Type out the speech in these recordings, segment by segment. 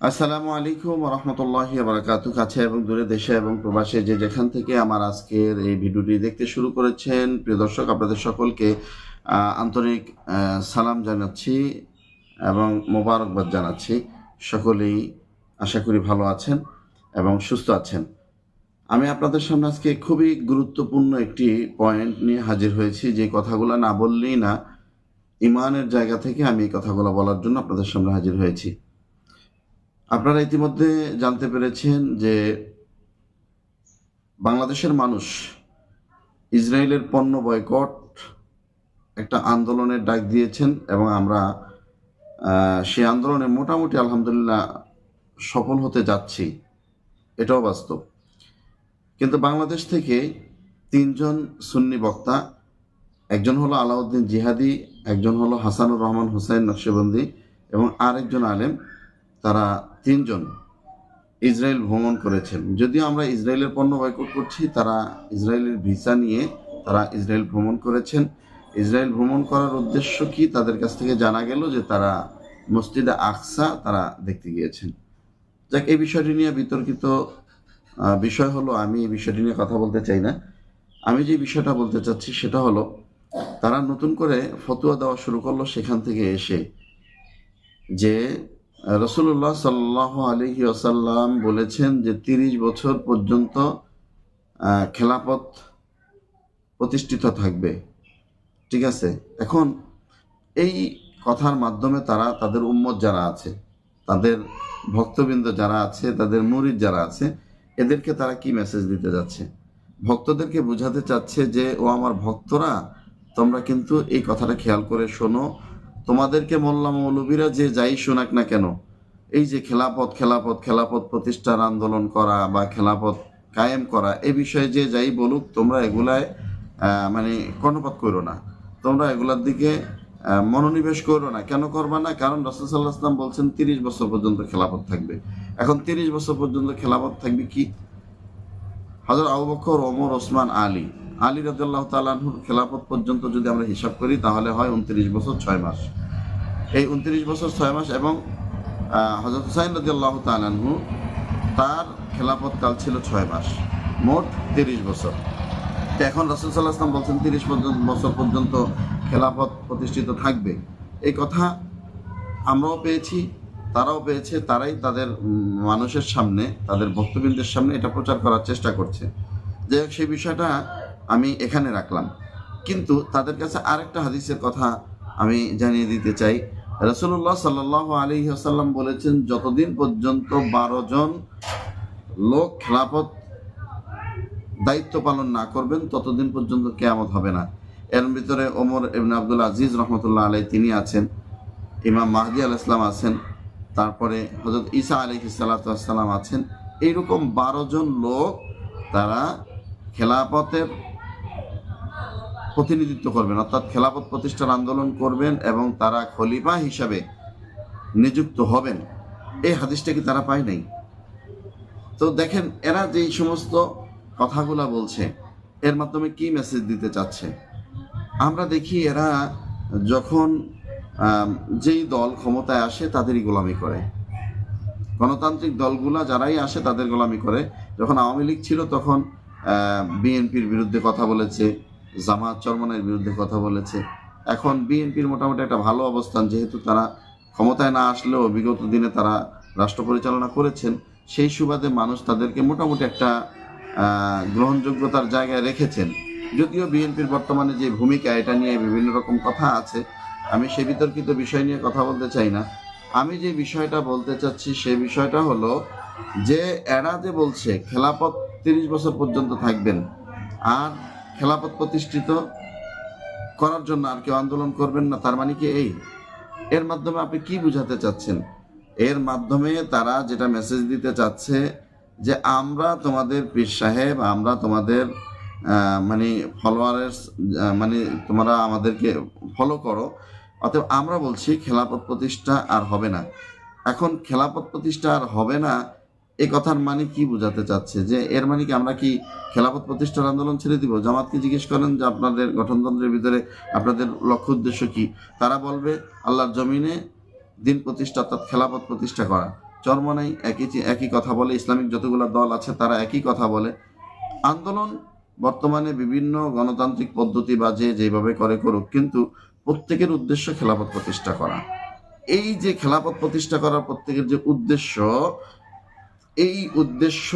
আসসালামু আলাইকুম রহমতুল্লাহ বারাকাতু কাছে এবং দূরে দেশে এবং প্রবাসে যে যেখান থেকে আমার আজকের এই ভিডিওটি দেখতে শুরু করেছেন, প্রিয় দর্শক, আপনাদের সকলকে আন্তরিক সালাম জানাচ্ছি এবং মোবারকবাদ জানাচ্ছি। সকলেই আশা করি ভালো আছেন এবং সুস্থ আছেন। আমি আপনাদের সামনে আজকে খুবই গুরুত্বপূর্ণ একটি পয়েন্ট নিয়ে হাজির হয়েছি, যে কথাগুলো না বললেই না, ইমানের জায়গা থেকে আমি এই কথাগুলো বলার জন্য আপনাদের সামনে হাজির হয়েছি। আপনারা ইতিমধ্যে জানতে পেরেছেন যে বাংলাদেশের মানুষ ইসরায়েলের পণ্য বয়কট একটা আন্দোলনের ডাক দিয়েছেন এবং আমরা সেই আন্দোলনে মোটামুটি আলহামদুলিল্লাহ সফল হতে যাচ্ছি। এটাও বাস্তব। কিন্তু বাংলাদেশ থেকে তিনজন সুন্নি বক্তা, একজন হলো আলাউদ্দিন জিহাদি, একজন হলো হাসানুর রহমান হুসাইন নকশবন্দি এবং আরেকজন আলেম তারা তিনজন ইসরায়েল ভ্রমণ করেছেন। যদিও আমরা ইসরায়েলের পণ্য বয়কট করছি, তারা ইসরায়েলের ভিসা নিয়ে তারা ইসরায়েল ভ্রমণ করেছেন। ইসরায়েল ভ্রমণ করার উদ্দেশ্য কি তাদের কাছ থেকে জানা গেল যে তারা মসজিদে আকসা তারা দেখতে গিয়েছেন। যাক, এই বিষয়টি নিয়ে বিতর্কিত বিষয় হলো, আমি এই বিষয়টি নিয়ে কথা বলতে চাই না। আমি যে বিষয়টা বলতে চাচ্ছি সেটা হলো, তারা নতুন করে ফতুয়া দেওয়া শুরু করল সেখান থেকে এসে যে রসুল্লাহ সাল্লাহ আলহি আসাল্লাম বলেছেন যে তিরিশ বছর পর্যন্ত খেলাপথ প্রতিষ্ঠিত থাকবে। ঠিক আছে? এখন এই কথার মাধ্যমে তারা, তাদের উম্মত যারা আছে, তাদের ভক্তবৃন্দ যারা আছে, তাদের মুরিদ যারা আছে, এদেরকে তারা কি মেসেজ দিতে যাচ্ছে? ভক্তদেরকে বোঝাতে চাচ্ছে যে, ও আমার ভক্তরা, তোমরা কিন্তু এই কথাটা খেয়াল করে শোনো তোমাদেরকে মোল্লা মৌলবীরা যে যাই শোনাক না কেন, এই যে খেলাপথ খেলাপথ খেলাপথ প্রতিষ্ঠার আন্দোলন করা বা খেলাপথ কায়েম করা, এ বিষয়ে যে যাই বলুক, তোমরা এগুলায় মানে কর্ণপাত করো না। তোমরা এগুলার দিকে মনোনিবেশ করো না। কেন করবা না? কারণ রসুল সাল্লাহ আসলাম বলছেন, তিরিশ বছর পর্যন্ত খেলাপথ থাকবে। এখন তিরিশ বছর পর্যন্ত খেলাপথ থাকবে কি? হাজার আবু ওমর, ওসমান, আলী। আলী রাদিয়াল্লাহু তাআলাহুর খেলাপথ পর্যন্ত যদি আমরা হিসাব করি, তাহলে হয় উনত্রিশ বছর ছয় মাস। এই উনত্রিশ বছর ছয় মাস এবং হজরত হুসাইন রাদিয়াল্লাহু তাআলাহু তার খেলাফত কাল ছিল ছয় মাস, মোট তিরিশ বছর। তো এখন রাসূল সাল্লাল্লাহু আলাইহি ওয়াসাল্লাম বলছেন, তিরিশ পর্যন্ত বছর পর্যন্ত খেলাফত প্রতিষ্ঠিত থাকবে। এই কথা আমরাও পেয়েছি, তারাও পেয়েছে, তারাই তাদের মানুষের সামনে, তাদের ভক্তবৃন্দের সামনে এটা প্রচার করার চেষ্টা করছে। যাই হোক, সেই বিষয়টা আমি এখানে রাখলাম। কিন্তু তাদের কাছে আরেকটা হাদিসের কথা আমি জানিয়ে দিতে চাই। রসুল্লাহ সাল্লাহ আলী আসাল্লাম বলেছেন, যতদিন পর্যন্ত বারো জন লোক খেলাফত দায়িত্ব পালন না করবেন, ততদিন পর্যন্ত কেয়ামত হবে না। এর ভিতরে ওমর ইবনে আব্দুল আজিজ রহমতুল্লাহ আলাই তিনি আছেন, ইমাম মাহদি আল ইসলাম আছেন, তারপরে হজরত ঈসা আলী সাল্লাতাম আছেন। এইরকম বারো জন লোক তারা খেলাপথের প্রতিনিধিত্ব করবেন, অর্থাৎ খেলাপথ প্রতিষ্ঠার আন্দোলন করবেন এবং তারা খলিফা হিসাবে নিযুক্ত হবেন। এই হাদিসটা কি তারা পায় নাই? তো দেখেন, এরা যেই সমস্ত কথাগুলা বলছে, এর মাধ্যমে কি মেসেজ দিতে চাচ্ছে? আমরা দেখি এরা যখন যেই দল ক্ষমতায় আসে তাদেরই গোলামি করে। গণতান্ত্রিক দলগুলা যারাই আসে তাদের গোলামি করে। যখন আওয়ামী লীগ ছিল তখন বিএনপির বিরুদ্ধে কথা বলেছে জামাত চরমনের বিরুদ্ধে কথা বলেছে। এখন বিএনপির মোটামুটি একটা ভালো অবস্থান, যেহেতু তারা ক্ষমতায় না আসলেও বিগত দিনে তারা রাষ্ট্র পরিচালনা করেছেন, সেই সুবাদে মানুষ তাদেরকে মোটামুটি একটা গ্রহণযোগ্যতার জায়গায় রেখেছেন। যদিও বিএনপির বর্তমানে যে ভূমিকা, এটা নিয়ে বিভিন্ন রকম কথা আছে, আমি সে বিতর্কিত বিষয় নিয়ে কথা বলতে চাই না। আমি যে বিষয়টা বলতে চাচ্ছি, সে বিষয়টা হলো যে এরা যে বলছে, খেলাপথ তিরিশ বছর পর্যন্ত থাকবেন, আর খেলাপথ প্রতিষ্ঠিত করার জন্য আর কেউ আন্দোলন করবেন না, তার মানে কি এই? এর মাধ্যমে আপনি কি বুঝাতে চাচ্ছেন? এর মাধ্যমে তারা যেটা মেসেজ দিতে চাচ্ছে যে আমরা তোমাদের পীর সাহেব, আমরা তোমাদের মানে ফলোয়ার্স মানে তোমরা আমাদেরকে ফলো করো। অতএব আমরা বলছি খেলাপথ প্রতিষ্ঠা আর হবে না। এখন খেলাপথ প্রতিষ্ঠা আর হবে না এই কথার মানে কি বোঝাতে চাচ্ছে? যে এর মানে কি আমরা কি খেলাপথ প্রতিষ্ঠার আন্দোলন ছেড়ে দিব? জামাতকে জিজ্ঞেস করেন যে আপনাদের গঠনতন্ত্রের ভিতরে আপনাদের লক্ষ্য উদ্দেশ্য কি? তারা বলবে, আল্লাহর জমিনে দিন প্রতিষ্ঠা অর্থাৎ খেলাপথ প্রতিষ্ঠা করা। চরমনাই একই একই কথা বলে, ইসলামিক যতগুলো দল আছে তারা একই কথা বলে। আন্দোলন বর্তমানে বিভিন্ন গণতান্ত্রিক পদ্ধতি বা যে যেভাবে করে করুক, কিন্তু প্রত্যেকের উদ্দেশ্য খেলাফত প্রতিষ্ঠা করা। এই যে খেলাফত প্রতিষ্ঠা করার প্রত্যেকের যে উদ্দেশ্য এই উদ্দেশ্য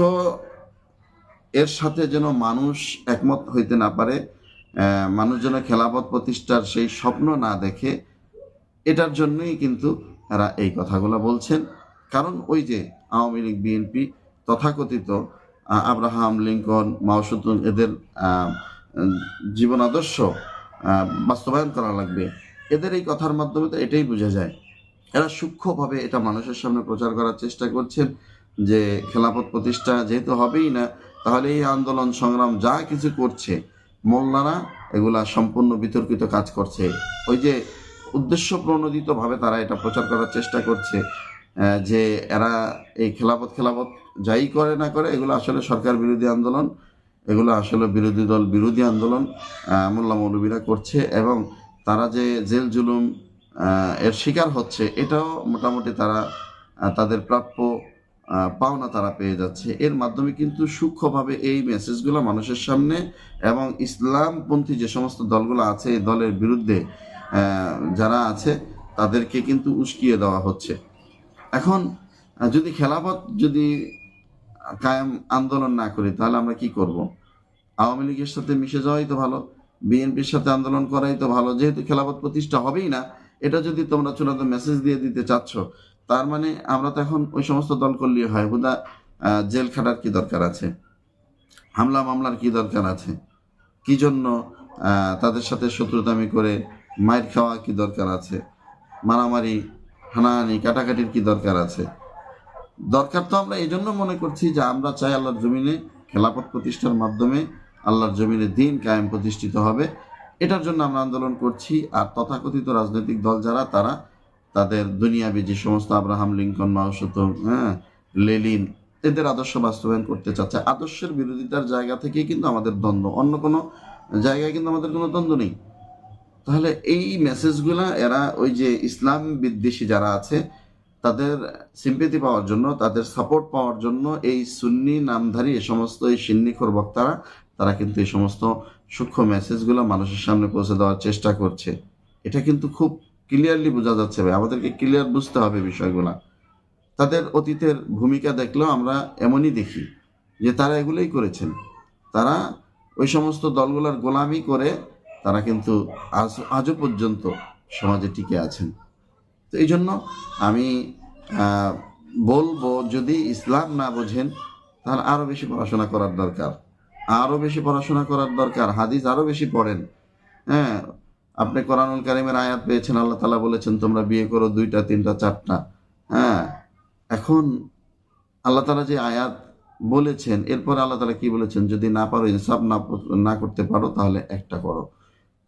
এর সাথে যেন মানুষ একমত হইতে না পারে মানুষ যেন খেলাপথ প্রতিষ্ঠার সেই স্বপ্ন না দেখে, এটার জন্যই কিন্তু এরা এই কথাগুলো বলছেন। কারণ ওই যে আওয়ামী লীগ, বিএনপি তথাকথিত আব্রাহাম, লিঙ্কন মাওসুদ্দিন এদের জীবন আদর্শ বাস্তবায়ন করা লাগবে। এদের এই কথার মাধ্যমে তো এটাই বোঝা যায়। এরা সূক্ষ্মভাবে এটা মানুষের সামনে প্রচার করার চেষ্টা করছেন। যে খেলাফত প্রতিষ্ঠা যেহেতু হবেই না, তাহলে এই আন্দোলন সংগ্রাম যা কিছু করছে মোল্লারা এগুলা সম্পূর্ণ বিতর্কিত কাজ করছে। ওই যে উদ্দেশ্য প্রণোদিতভাবে তারা এটা প্রচার করার চেষ্টা করছে যে এরা এই খেলাফত খেলাফত যাই করে না করে, এগুলো আসলে সরকার বিরোধী আন্দোলন, এগুলো আসলে বিরোধী দল বিরোধী আন্দোলন মোল্লা মৌলবীরা করছে এবং তারা যে জেল জুলুম এর শিকার হচ্ছে, এটাও মোটামুটি তারা তাদের প্রাপ্য পাওনা তারা পেয়ে যাচ্ছে। এর মাধ্যমে কিন্তু সূক্ষ্মভাবে এই মেসেজগুলো মানুষের সামনে এবং ইসলামপন্থী যে সমস্ত দলগুলো আছে, এই দলের বিরুদ্ধে যারা আছে, তাদেরকে কিন্তু উস্কিয়ে দেওয়া হচ্ছে। এখন যদি খেলাফত যদি কায়েম আন্দোলন না করি, তাহলে আমরা কি করব? আওয়ামী লীগের সাথে মিশে যাওয়াই তো ভালো, বিএনপির সাথে আন্দোলন করাই তো ভালো, যেহেতু খেলাফত প্রতিষ্ঠা হবেই না, এটা যদি তোমরা চূড়ান্ত মেসেজ দিয়ে দিতে চাচ্ছ তার মানে আমরা তো এখন ওই সমস্ত দল করলেই হয়। আহ, জেল খাটার কি দরকার আছে? হামলা মামলার কি দরকার আছে? কি জন্য তাদের সাথে শত্রুতামি করে মাইর খাওয়া কি দরকার আছে? মারামারি হানাহানি কাটাকাটির কি দরকার আছে? দরকার তো আমরা এই জন্য মনে করছি যে আমরা চাই আল্লাহর জমিনে খেলাপথ প্রতিষ্ঠার মাধ্যমে আল্লাহর জমিনে দিন কায়েম প্রতিষ্ঠিত হবে। এটার জন্য আমরা আন্দোলন করছি। আর তথাকথিত রাজনৈতিক দল যারা তারা তাদের দুনিয়াবি যে সমস্ত আব্রাহাম লিঙ্কন মাউসত হ্যাঁ লেলিন, এদের আদর্শ বাস্তবায়ন করতে চাচ্ছে। আদর্শের বিরোধিতার জায়গা থেকেই কিন্তু আমাদের দ্বন্দ্ব। অন্য কোনো জায়গায় কিন্তু আমাদের কোনো দ্বন্দ্ব নেই। তাহলে এই মেসেজগুলা, এরা ওই যে ইসলাম বিদ্বেষী যারা আছে, তাদের সিম্পেথি পাওয়ার জন্য, তাদের সাপোর্ট পাওয়ার জন্য এই সুন্নি নামধারী এ সমস্ত এই সিন্নিখর বক্তারা, তারা কিন্তু এই সমস্ত সূক্ষ্ম মেসেজগুলো মানুষের সামনে পৌঁছে দেওয়ার চেষ্টা করছে। এটা কিন্তু খুব ক্লিয়ারলি বোঝা যাচ্ছে ভাই। আমাদেরকে ক্লিয়ার বুঝতে হবে বিষয়গুলা। তাদের অতীতের ভূমিকা দেখলেও আমরা এমনই দেখি যে তারা এগুলোই করেছেন। তারা ওই সমস্ত দলগুলোর গোলামি করে তারা কিন্তু আজ, আজও পর্যন্ত সমাজে টিকে আছেন। তো এই জন্য আমি বলব যদি ইসলাম না বোঝেন, তাহলে আরও বেশি পড়াশোনা করার দরকার। আরও বেশি পড়াশোনা করার দরকার। হাদিস আরও বেশি পড়েন। হ্যাঁ আপনি কোরআনুল কারিমের আয়াত পেয়েছেন, আল্লাহ তালা বলেছেন, তোমরা বিয়ে করো দুইটা, তিনটা, চারটা। হ্যাঁ এখন আল্লাহ তালা যে আয়াত বলেছেন, এরপর আল্লাহ তালা কি বলেছেন? যদি না পারো, ইনসাফ না না করতে পারো, তাহলে একটা করো।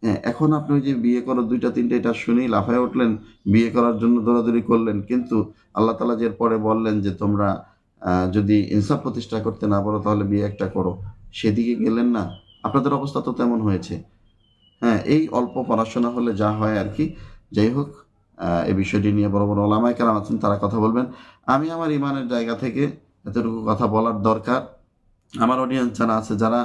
হ্যাঁ এখন আপনি ওই যে বিয়ে করো দুইটা, তিনটা, এটা শুনেই লাফায় উঠলেন, বিয়ে করার জন্য দৌড়াদৌড়ি করলেন। কিন্তু আল্লাহ তালা যে পরে বললেন যে, তোমরা যদি ইনসাফ প্রতিষ্ঠা করতে না পারো, তাহলে বিয়ে একটা করো। সেদিকে গেলেন না। আপনাদের অবস্থা তো তেমন হয়েছে। হ্যাঁ এই অল্প পড়াশোনা হলে যা হয় আর কি। যাই হোক এই বিষয়টি নিয়ে বড় বড় ওলামায় কারাম আছেন, তারা কথা বলবেন। আমি আমার ইমানের জায়গা থেকে এতটুকু কথা বলার দরকার। আমার অডিয়েন্স যারা আছে, যারা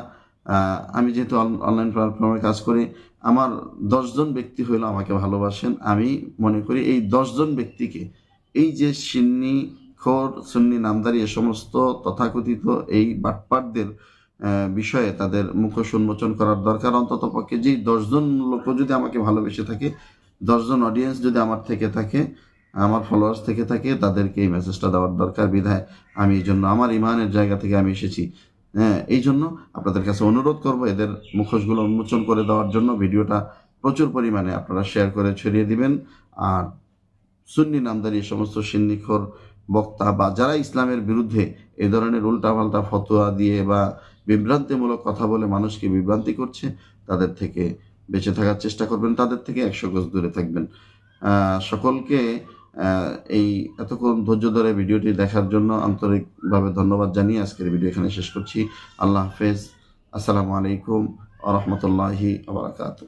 আমি যেহেতু অনলাইন প্ল্যাটফর্মে কাজ করি, আমার দশজন ব্যক্তি হইল আমাকে ভালোবাসেন। আমি মনে করি এই দশজন ব্যক্তিকে, এই যে সিন্নি খোর, সুন্নি নামদারি, এ সমস্ত তথাকথিত এই বাটপাটদের বিষয়ে তাদের মুখোশ উন্মোচন করার দরকার। অন্তত পক্ষে যেই দশজন লোক যদি আমাকে ভালোবেসে থাকে, দশজন অডিয়েন্স যদি আমার থেকে থাকে, আমার ফলোয়ার্স থেকে থাকে, তাদেরকে এই মেসেজটা দেওয়ার দরকার বিধায় আমি এই জন্য আমার ইমানের জায়গা থেকে আমি এসেছি। হ্যাঁ এই জন্য আপনাদের কাছে অনুরোধ করব এদের মুখোশগুলো উন্মোচন করে দেওয়ার জন্য। ভিডিওটা প্রচুর পরিমাণে আপনারা শেয়ার করে ছড়িয়ে দিবেন। আর সুন্নি নামদারি সমস্ত সিন্নিখর বক্তা বা যারা ইসলামের বিরুদ্ধে এ ধরনের উল্টাপাল্টা ফতোয়া দিয়ে বা বিভ্রান্তিমূলক কথা বলে মানুষকে বিভ্রান্তি করছে, তাদের থেকে বেঁচে থাকার চেষ্টা করবেন, তাদের থেকে একশো গজ দূরে থাকবেন। সকলকে এই এতক্ষণ ধৈর্য ধরে ভিডিওটি দেখার জন্য আন্তরিকভাবে ধন্যবাদ জানিয়ে আজকের ভিডিও এখানে শেষ করছি। আল্লাহ হাফেজ। আসসালামু আলাইকুম আ রহমতুল্লাহি আবরাকাত